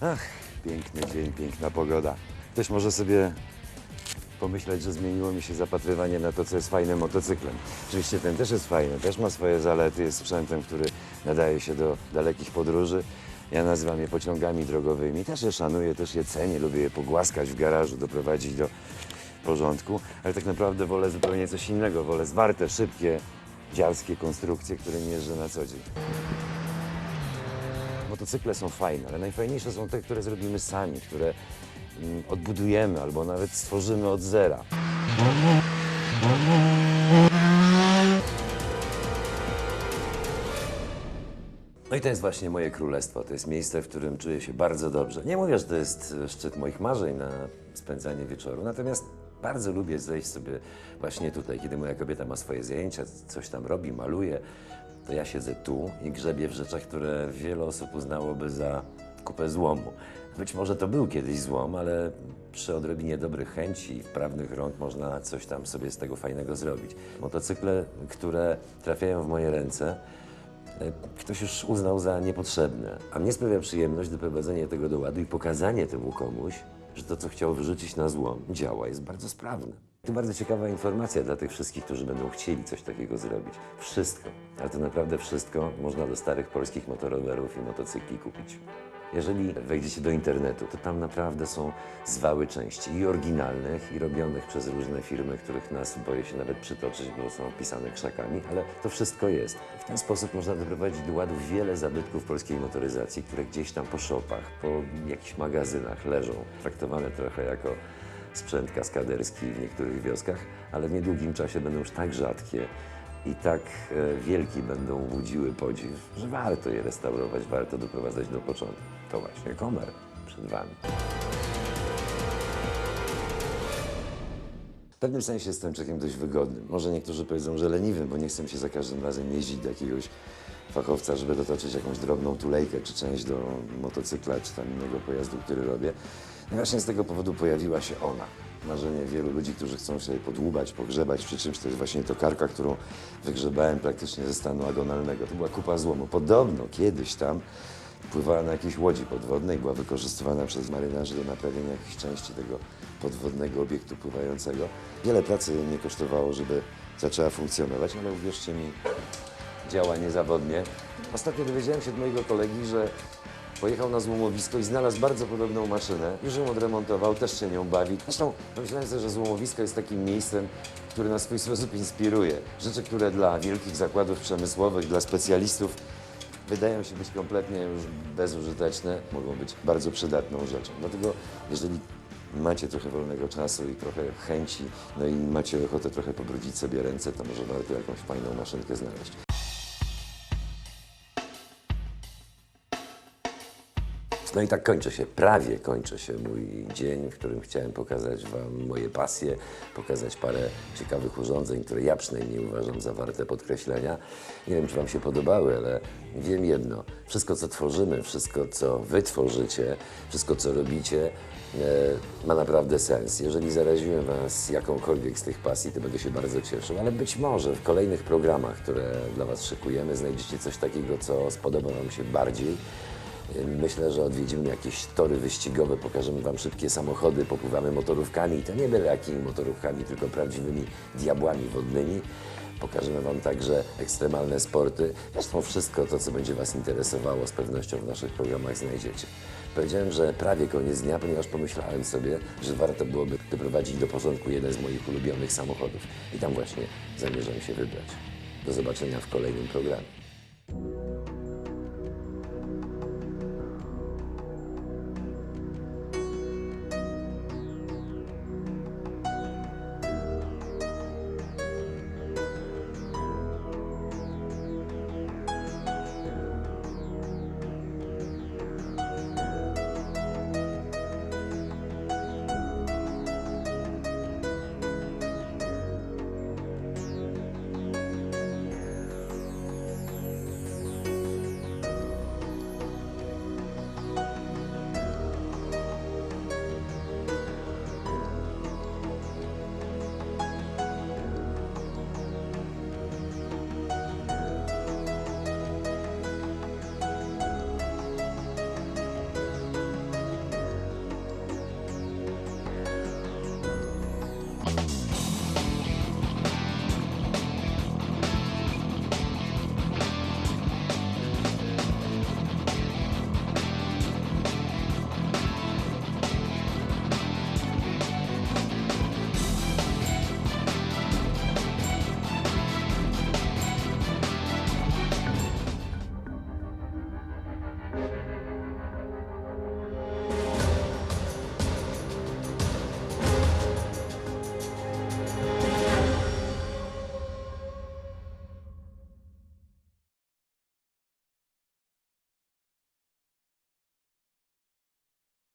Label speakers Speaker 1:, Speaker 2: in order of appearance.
Speaker 1: Ach, piękny dzień, piękna pogoda. Ktoś może sobie pomyśleć, że zmieniło mi się zapatrywanie na to, co jest fajnym motocyklem. Oczywiście ten też jest fajny, też ma swoje zalety, jest sprzętem, który nadaje się do dalekich podróży. Ja nazywam je pociągami drogowymi. Też je szanuję, też je cenię, lubię je pogłaskać w garażu, doprowadzić do porządku, ale tak naprawdę wolę zupełnie coś innego. Wolę zwarte, szybkie, dziarskie konstrukcje, które nie jeżdżę na co dzień. Motocykle są fajne, ale najfajniejsze są te, które zrobimy sami, które mm, odbudujemy albo nawet stworzymy od zera. No i to jest właśnie moje królestwo. To jest miejsce, w którym czuję się bardzo dobrze. Nie mówię, że to jest e, szczyt moich marzeń na spędzanie wieczoru, natomiast bardzo lubię zejść sobie właśnie tutaj, kiedy moja kobieta ma swoje zajęcia, coś tam robi, maluje, to ja siedzę tu i grzebię w rzeczach, które wiele osób uznałoby za kupę złomu. Być może to był kiedyś złom, ale przy odrobinie dobrych chęci i wprawnych rąk można coś tam sobie z tego fajnego zrobić. Motocykle, które trafiają w moje ręce, e, ktoś już uznał za niepotrzebne. A mnie sprawia przyjemność doprowadzenie tego do ładu i pokazanie temu komuś, że to, co chciał wyrzucić na złom, działa, jest bardzo sprawne. To bardzo ciekawa informacja dla tych wszystkich, którzy będą chcieli coś takiego zrobić. Wszystko, ale to naprawdę wszystko można do starych polskich motorowerów i motocykli kupić. Jeżeli wejdziecie do internetu, to tam naprawdę są zwały części i oryginalnych, i robionych przez różne firmy, których nas boję się nawet przytoczyć, bo są opisane krzakami, ale to wszystko jest. W ten sposób można doprowadzić do ładu wiele zabytków polskiej motoryzacji, które gdzieś tam po szopach, po jakichś magazynach leżą, traktowane trochę jako sprzęt kaskaderski w niektórych wioskach, ale w niedługim czasie będą już tak rzadkie i tak e, wielki będą budziły podziw, że warto je restaurować, warto doprowadzać do początku. To właśnie Komer przed Wami. W pewnym sensie jestem człowiekiem dość wygodnym. Może niektórzy powiedzą, że leniwym, bo nie chcę się za każdym razem jeździć do jakiegoś fachowca, żeby dotoczyć jakąś drobną tulejkę, czy część do motocykla, czy tam innego pojazdu, który robię. No i właśnie z tego powodu pojawiła się ona. Marzenie wielu ludzi, którzy chcą sobie podłubać, pogrzebać przy czymś, to jest właśnie tokarka, którą wygrzebałem praktycznie ze stanu agonalnego. To była kupa złomu. Podobno kiedyś tam pływała na jakiejś łodzi podwodnej, była wykorzystywana przez marynarzy do naprawienia jakichś części tego podwodnego obiektu pływającego. Wiele pracy nie kosztowało, żeby zaczęła funkcjonować, ale uwierzcie mi, działa niezawodnie. Ostatnio dowiedziałem się od mojego kolegi, że pojechał na złomowisko i znalazł bardzo podobną maszynę. Już ją odremontował, też się nią bawi. Zresztą pomyślałem sobie, że złomowisko jest takim miejscem, które na swój sposób inspiruje. Rzeczy, które dla wielkich zakładów przemysłowych, dla specjalistów wydają się być kompletnie już bezużyteczne, mogą być bardzo przydatną rzeczą. Dlatego jeżeli macie trochę wolnego czasu i trochę chęci, no i macie ochotę trochę pobrudzić sobie ręce, to może warto jakąś fajną maszynkę znaleźć. No i tak kończy się, prawie kończy się mój dzień, w którym chciałem pokazać Wam moje pasje, pokazać parę ciekawych urządzeń, które ja przynajmniej uważam za warte podkreślenia. Nie wiem, czy Wam się podobały, ale wiem jedno. Wszystko, co tworzymy, wszystko, co Wy tworzycie, wszystko, co robicie, e, ma naprawdę sens. Jeżeli zaraziłem Was jakąkolwiek z tych pasji, to będę się bardzo cieszył, ale być może w kolejnych programach, które dla Was szykujemy, znajdziecie coś takiego, co spodoba Wam się bardziej. Myślę, że odwiedzimy jakieś tory wyścigowe, pokażemy Wam szybkie samochody, popływamy motorówkami i to nie byle jakimi motorówkami, tylko prawdziwymi diabłami wodnymi. Pokażemy Wam także ekstremalne sporty. Zresztą wszystko to, co będzie Was interesowało, z pewnością w naszych programach znajdziecie. Powiedziałem, że prawie koniec dnia, ponieważ pomyślałem sobie, że warto byłoby doprowadzić do porządku jeden z moich ulubionych samochodów. I tam właśnie zamierzam się wybrać. Do zobaczenia w kolejnym programie.